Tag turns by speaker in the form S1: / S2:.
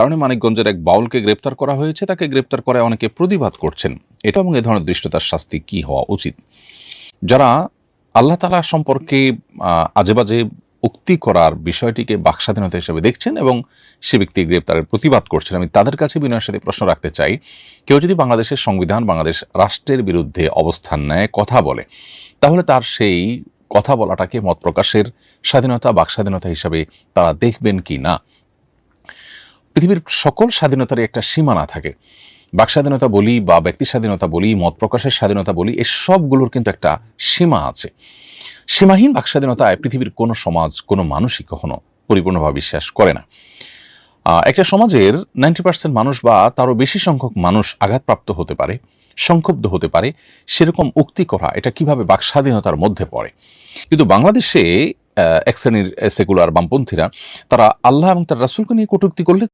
S1: কারণে মানিকগঞ্জের এক বাউলকে গ্রেপ্তার করা হয়েছে। তাকে গ্রেপ্তার করে অনেকে প্রতিবাদ করছেন। এটা এবং এ ধরনের দৃষ্টতার শাস্তি কি হওয়া উচিত? যারা আল্লাহ তালা সম্পর্কে আজেবাজে উক্তি করার বিষয়টিকে বাকস্বাধীনতা হিসেবে দেখছেন এবং সে ব্যক্তি গ্রেপ্তারের প্রতিবাদ করছেন, আমি তাদের কাছে বিনয়ের সাথে প্রশ্ন রাখতে চাই। কেউ যদি বাংলাদেশের সংবিধান, বাংলাদেশ রাষ্ট্রের বিরুদ্ধে অবস্থান নেয়, কথা বলে, তাহলে তার সেই কথা বলাটাকে মত প্রকাশের স্বাধীনতা, বাকস্বাধীনতা হিসাবে তারা দেখবেন কি না? পৃথিবীর সকল স্বাধীনতার একটা সীমানা থাকে। বাকস্বাধীনতা বলি বা ব্যক্তি স্বাধীনতা বলি, মত প্রকাশের স্বাধীনতা বলি এই সবগুলোর কিন্তু একটা সীমা আছে। সীমাহীন বাকস্বাধীনতায় পৃথিবীর কোনো সমাজ, কোনো মানুষই কখনো পরিপূর্ণভাবে বিশ্বাস করে না। একটা সমাজের নাইনটি পার্সেন্ট মানুষ বা তারও বেশি সংখ্যক মানুষ আঘাতপ্রাপ্ত হতে পারে, সংক্ষুব্ধ হতে পারে, সেরকম উক্তি করা, এটা কীভাবে বাকস্বাধীনতার মধ্যে পড়ে? কিন্তু বাংলাদেশে এক শ্রেণির সেকুলার বামপন্থীরা, তারা আল্লাহ এবং তার রাসুলকে নিয়ে কটুক্তি করলে